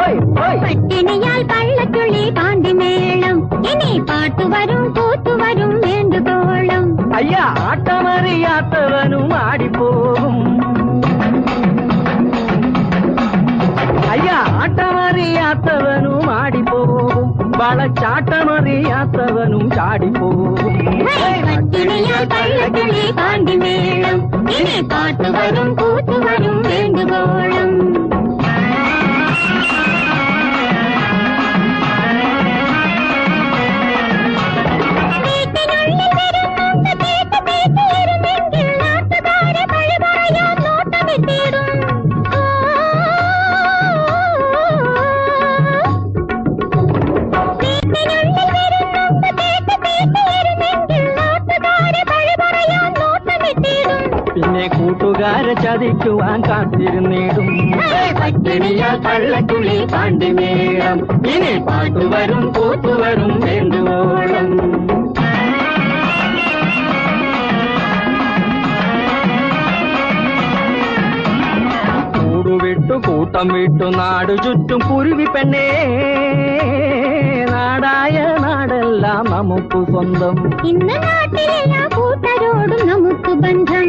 பட்டினியால் பள்ளத்துளி பாண்டி மேளம். இனி பாட்டு வரும் கூத்து வரும் வேண்டுகோளம் ஐயா ஆட்டமறியாத்தவனும் ஆடி போகும் ஐயா ஆட்டமறியாத்தவனும் ஆடி போகும் வளச்சாட்டமறியாத்தவனும் சாடி போகும் பள்ளத்துளி பாண்டி மேளம். இனி பாட்டு வரும் கூத்து வரும் வேண்டுகோளம் കൂരാര ചതിക്കുവാൻ കാത്തിരുന്നേടും. പട്ടിണിയാ പള്ളക്കുളി പാണ്ടി മേളം ഇനി പാട്ടുവരും കൂത്തുവരും വേണ്ടുവോളം. കൂട്ടം വിട്ടു നാടു ചുറ്റും കുരുവി പെണ്ണേ. നാടായ നാടെല്ലാം നമുക്ക് സ്വന്തം. ഇന്ന് നാട്ടിലെല്ലാം കൂട്ടരോടും നമുക്ക് ബന്ധം.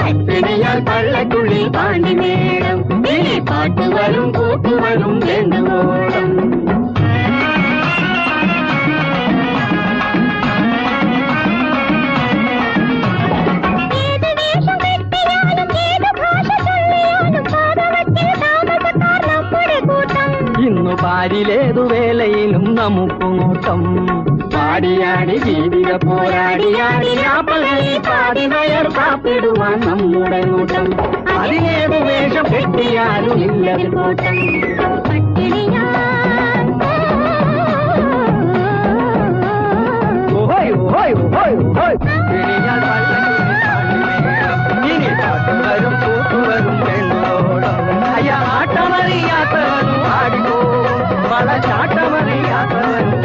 പത്തിനയാൽ പള്ളക്കുള്ളിൽ പാണ്ടി മേളം. പാട്ടുവരും കൂട്ടുവരും കൂട്ടു. ഇന്നു പാരിലേതു വേലയിലും നമുക്കും നോട്ടം. ஆடி ஆடி வீதில போராடி பாதி வயர் சாப்பிடுவான் நம்முடைய கூட்டம் அது வேஷம் கெட்டி யாரும் கூட்டம். ஓய் ஆடிக்கோ பல சாட்டமரியாத்தவரும்